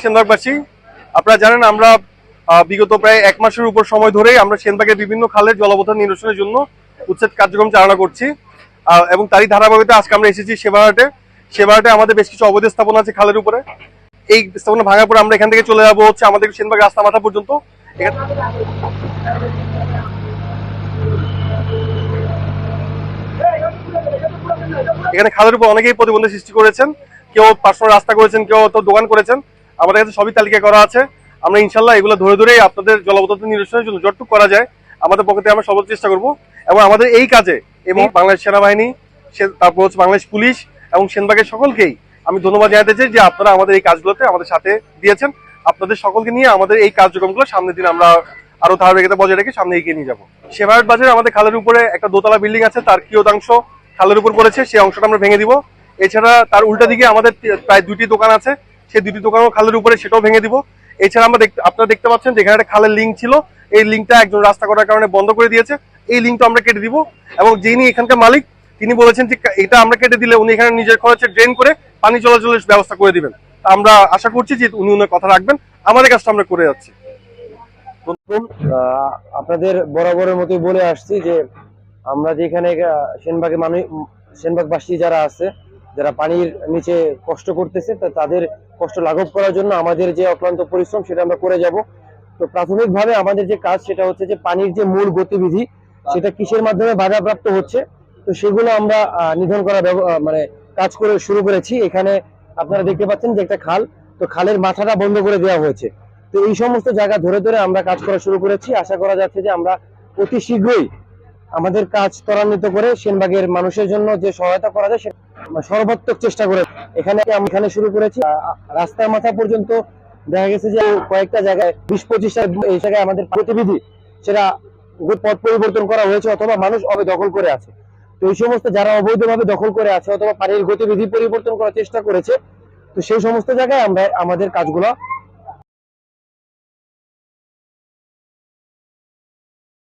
সেনবাগবাসী আপনারা জানেন আমরা বিগত প্রায় এক মাসের উপর সময় ধরেই আমরা সেনবাগের বিভিন্ন খালের জলবদ্ধ নিরসনের জন্য উচ্ছেদ কার্যক্রম চালনা করছি। এবং তারই ধারাবাহিকতা আজকে আমরা এসেছি সেবাহাটে। সেবাহাটে আমাদের বেশ কিছু অবৈধ স্থাপনা আছে খালের উপরে। এই স্থাপনা ভাঙার পর আমরা এখান থেকে চলে যাব হচ্ছে আমাদের সেনবাগ রাস্তা মাথা পর্যন্ত। এখানে খালের উপর অনেকেই প্রতিবন্ধী সৃষ্টি করেছেন। কেউ পার্সোনাল রাস্তা করেছেন, কেউ তো দোকান করেছেন। আমাদের কাছে সবই তালিকা করা আছে। আমরা ইনশাল্লাহ এগুলো ধরে ধরেই আপনাদের জলবদ্ধতা নিরসনের জন্য যতটুকু করা যায় আমাদের পক্ষ থেকে আমরা সর্বোচ্চ চেষ্টা করব এবং আমাদের এই কাজে এবং বাংলাদেশ সেনাবাহিনী তারপর হচ্ছে বাংলাদেশ পুলিশ এবং সেনবাগের সকলকেই আমি ধন্যবাদ জানাতে চাই যে আপনারা আমাদের এই কাজগুলোতে আমাদের সাথে দিয়েছেন। আপনাদের সকলকে নিয়ে আমাদের এই কার্যক্রমগুলো সামনের দিন আমরা আরও ধারাবাহিকতা বজায় রেখে সামনে এগিয়ে নিয়ে যাব। সেবায়ত বাজারে আমাদের খালের উপরে একটা দোতলা বিল্ডিং আছে তার কিয়তাংশ খালের উপর পড়েছে সেই অংশটা আমরা ভেঙে দিব। এছাড়া তার উল্টা দিকে আমাদের প্রায় দুটি দোকান আছে সেই দুটি দোকানও খালের উপরে সেটাও ভেঙে দিব। এছাড়া আমরা আপনারা দেখতে পাচ্ছেন যেখানে একটা খালের লিঙ্ক ছিল। এই লিঙ্কটা একজন রাস্তা করার কারণে বন্ধ করে দিয়েছে। এই লিঙ্কটা আমরা কেটে দিব। এবং যিনি এখানকার মালিক, তিনি বলেছেন যে এটা আমরা কেটে দিলে উনি এখানে নিজের খরচে ড্রেন করে পানি চলাচলের ব্যবস্থা করে দিবেন। আমরা আশা করছি যে উনি উনার কথা রাখবেন। আমাদের কাজটা আমরা করে যাচ্ছি। আপনাদের বরাবরের মতোই বলে আসছি যে আমরা যেখানে সেনবাগে মানুষ সেনবাগবাসী যারা আছে যারা পানির নিচে কষ্ট করতেছে তাদের কষ্ট লাঘব করার জন্য আমাদের যে অক্লান্ত পরিশ্রম সেটা আমরা করে যাব। তো প্রাথমিকভাবে আমাদের যে কাজ সেটা হচ্ছে যে পানির যে মূল গতিবিধি, সেটা কিসের মাধ্যমে বাধাপ্রাপ্ত হচ্ছে, তো সেগুলো আমরা নিধন করা মানে কাজ করে শুরু করেছি। এখানে আপনারা দেখতে পাচ্ছেন যে একটা খাল, তো খালের মাথাটা বন্ধ করে দেওয়া হয়েছে। তো এই সমস্ত জায়গা ধরে ধরে আমরা কাজ করা শুরু করেছি। আশা করা যাচ্ছে যে আমরা অতি শীঘ্রই আমাদের কাজ ত্বরান্বিত করে সেনবাগের মানুষের জন্য যে সহায়তা করা যায়, সে আমরা সর্বাত্মক চেষ্টা করে। এখানে আমি এখানে শুরু করেছি। রাস্তার মাথা পর্যন্ত দেখা গেছে যে কয়েকটা জায়গায় বিশ পঁচিশটা এই জায়গায় আমাদের প্রতিবিধি সেটা পথ পরিবর্তন করা হয়েছে অথবা মানুষ অবে দখল করে আছে। তো এই সমস্ত যারা অবৈধভাবে দখল করে আছে অথবা পানির গতিবিধি পরিবর্তন করার চেষ্টা করেছে, তো সেই সমস্ত জায়গায় আমরা আমাদের কাজগুলো